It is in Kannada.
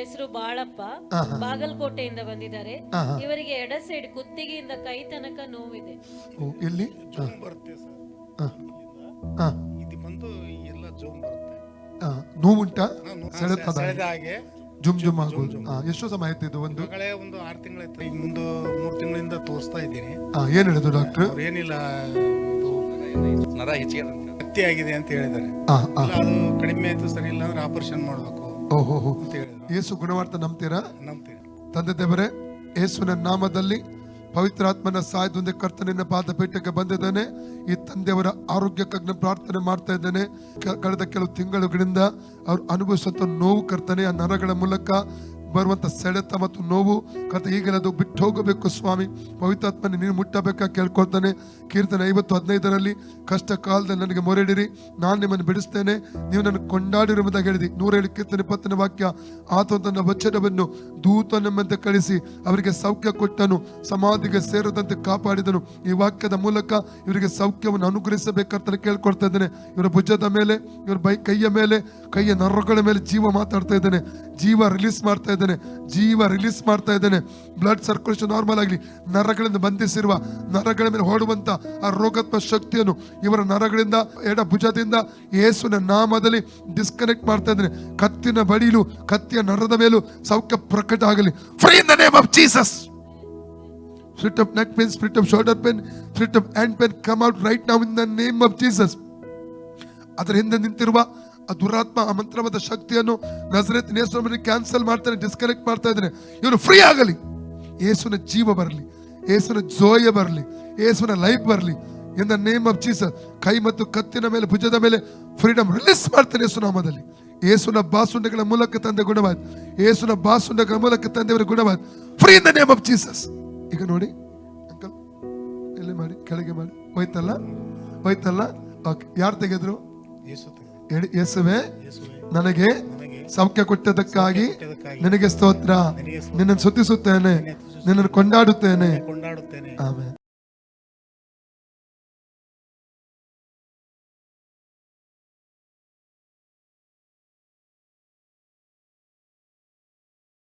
ಹೆಸರು ಬಾಳಪ್ಪ. ಬಾಗಲಕೋಟೆಯಿಂದ ಬಂದಿದ್ದಾರೆ. ಇವರಿಗೆ ಎಡ ಸೈಡ್ ಕುತ್ತಿಗೆಯಿಂದ ಕೈ ತನಕ ನೋವಿದೆ. ಓ ಎಲ್ಲಿ? ಜೋಮ್ ಬರುತ್ತೆ ಸರ್. ಇದು ಬಂದು ಎಲ್ಲ ಜೋಮ್ ಬರುತ್ತೆ. ನೋವುಂಟಾ? ಸೆಳೆತದ ಸೆಳೆದ ಹಾಗೆ. ಜುಮ್ ಜುಮ್ ಆಗೋದು ಹಾ ಎಷ್ಟು ಸಮಯ ಆಯ್ತು ಇದು ಒಂದು? ಮಗಳೇ ಒಂದು ಆರು ತಿಂಗಳಾಯ್ತು ಈಗ ಮುಂದೆ ಮೂರು ತಿಂಗಳಿಂದ ತೋರಿಸ್ತಾ ಇದ್ದೀನಿ. ಹಾ ಏನ್ ಹೇಳಿದ್ರು ಡಾಕ್ಟರ್? ಅವ್ರು ಏನಿಲ್ಲ ಇದು ನರ ಹೆಚ್ಚಿಗೆ ಹತ್ತಿ ಆಗಿದೆ ಅಂತ ಹೇಳಿದ್ದಾರೆ. ಹಾ ಹಾ ಇಲ್ಲ ಅದು ಕಡಿಮೆ ಆಯ್ತು ಸರಿ ಇಲ್ಲ ಅಂದ್ರೆ ಆಪರೇಷನ್ ಮಾಡಬೇಕು ಓಹೋ ಅಂತ ಹೇಳಿದ್ರು ಯೇಸು ಗುಣವಾರ್ಥ ನಂಬ್ತೀರಾ? ತಂದೆ ದೇವರೇ ಯೇಸುವಿನ ನಾಮದಲ್ಲಿ ಪವಿತ್ರಾತ್ಮನ ಸಹಾಯದೊಂದಿಗೆ ಕರ್ತನಿನ ಪಾದ ಪೀಠಕ್ಕೆ ಬಂದಿದ್ದೇನೆ. ಈ ತಂದೆಯವರ ಆರೋಗ್ಯಕ್ಕಾಗಿ ಪ್ರಾರ್ಥನೆ ಮಾಡ್ತಾ ಇದ್ದಾನೆ. ಕಳೆದ ಕೆಲವು ತಿಂಗಳುಗಳಿಂದ ಅವ್ರು ಅನುಭವಿಸುವಂತ ನೋವು ಕರ್ತನೆ ಆ ನರಗಳ ಮೂಲಕ ಬರುವಂತ ಸೆಳೆತ ಮತ್ತು ನೋವು ಕತೆ ಈಗಲದು ಬಿಟ್ಟು ಹೋಗಬೇಕು ಸ್ವಾಮಿ. ಪವಿತ್ರಾತ್ಮನ, ನೀನು ಮುಟ್ಟಬೇಕಾ ಕೇಳ್ಕೊಳ್ತಾನೆ. ಕೀರ್ತನೆ ಐವತ್ತು ಹದಿನೈದರಲ್ಲಿ ಕಷ್ಟ ಕಾಲದಲ್ಲಿ ನನಗೆ ಮೊರೆಡಿರಿ ನಾನು ನಿಮ್ಮನ್ನು ಬಿಡಿಸ್ತೇನೆ. ನೀವು ನನ್ನ ಕೊಂಡಾಡಿರುವುದಾಗಿ ಹೇಳಿದಿ. ನೂರೇಳು ಕೀರ್ತನೆ ಇಪ್ಪತ್ತನೇ ವಾಕ್ಯ. ಆತ ತನ್ನ ವಚನವನ್ನು ದೂತನೆಂಬಂತೆ ಕಳಿಸಿ ಅವರಿಗೆ ಸೌಖ್ಯ ಕೊಟ್ಟನು, ಸಮಾಧಿಗೆ ಸೇರದಂತೆ ಕಾಪಾಡಿದನು. ಈ ವಾಕ್ಯದ ಮೂಲಕ ಇವರಿಗೆ ಸೌಖ್ಯವನ್ನು ಅನುಗ್ರಹಿಸಬೇಕಂತ ಕೇಳ್ಕೊಳ್ತಾ ಇದ್ದೇನೆ. ಇವರ ಭುಜದ ಮೇಲೆ, ಇವರ ಬೈ, ಕೈಯ ಮೇಲೆ, ಕೈಯ ನರಗಳ ಮೇಲೆ ಜೀವ ಮಾತಾಡ್ತಾ ಇದ್ದೇನೆ. ಜೀವ ರಿಲೀಸ್ ಮಾಡ್ತಾ ಇದ್ದೇನೆ. ಜೀವ ರಿಲೀಸ್ ಮಾಡ್ತಾ ಇದ್ದೇನೆ. ಬ್ಲಡ್ ಸರ್ಕ್ಯುಲೇಷನ್ ನಾರ್ಮಲ್ ಆಗಲಿ, ನರಗಳಿಂದ ಬಂಧಿಸಿರುವ, ನರಗಳ ಮೇಲೆ ಹೊಡುವಂತ ಆ ರೋಗತ್ವ ಶಕ್ತಿಯನ್ನು ಇವರ ನರಗಳಿಂದ ಎಡ ಭುಜದಿಂದ ಯೇಸುವಿನ ನಾಮದಲ್ಲಿ ಡಿಸ್ಕನೆಕ್ಟ್ ಮಾಡ್ತಾ ಇದ್ದೇನೆ. ಕತ್ತಿನ ಬಡಿಲು, ಕತ್ತಿಯ ನರದ ಮೇಲೂ ಸೌಖ್ಯ ಪ್ರಕಟ ಆಗಲಿ. Free in the name of Jesus spirit of neck pain spirit of shoulder pain spirit of hand pain come out right now in the name of Jesus ಅದರ ಹಿಂದೆ ನಿಂತಿರುವ ಆ ದುರಾತ್ಮ, ಆ ಮಂತ್ರವಾದ ಶಕ್ತಿಯನ್ನು ನಜರೇತ್ ನೇಸರನ್ನು ಕ್ಯಾನ್ಸಲ್ ಮಾಡ್ತಾನೆ ಡಿಸ್ಕನೆಕ್ಟ್ ಮಾಡ್ತಾ ಇದ್ದಾನೆ. ಇವನು ಫ್ರೀ ಆಗಲಿ. ಏಸುನ ಜೀವ ಬರಲಿ. ಏಸುನ ಜೋಯ ಬರಲಿ. ಏಸುನ ಲೈಫ್ ಬರಲಿ. In the name of Jesus ಕೈ ಮತ್ತು ಕತ್ತಿನ ಮೇಲೆ, ಭುಜದ ಮೇಲೆ ಫ್ರೀಡಮ್ ರಿಲೀಸ್ ಮಾಡ್ತಾನೆ ಯೇಸುನಾಮದಲ್ಲಿ ನಾಮದಲ್ಲಿ. ಯೇಸುನ ಬಾಸುಂಡೆಗಳ ಮೂಲಕ ತಂದೆ ಗುಣವಾದ. ಏಸುನ ಬಾಸುಂಡೆಗಳ ಮೂಲಕ ತಂದೆಯವರ ಗುಣವಾದ. Free in the name of Jesus ಈಗ ನೋಡಿ ಅಂಕಲ್ ಎಲ್ಲಿ ಮಾಡಿ? ಕೆಳಗೆ ಮಾಡಿ. ಹೋಯ್ತಲ್ಲ? ಹೋಯ್ತಲ್ಲ? ಓಕೆ ಯಾರು ತೆಗೆದ್ರು? ಯೇಸುವೆ ನನಗೆ ಸೌಖ್ಯ ಕೊಟ್ಟದಕ್ಕಾಗಿ ಕೊಟ್ಟದಕ್ಕಾಗಿ ನಿನಗೆ ಸ್ತೋತ್ರ. ನಿನ್ನನ್ನು ಸುತ್ತಿಸುತ್ತೇನೆ. ನಿನ್ನನ್ನು ಕೊಂಡಾಡುತ್ತೇನೆ. ಕೊಂಡಾಡುತ್ತೇನೆ. ಆಮೇಲೆ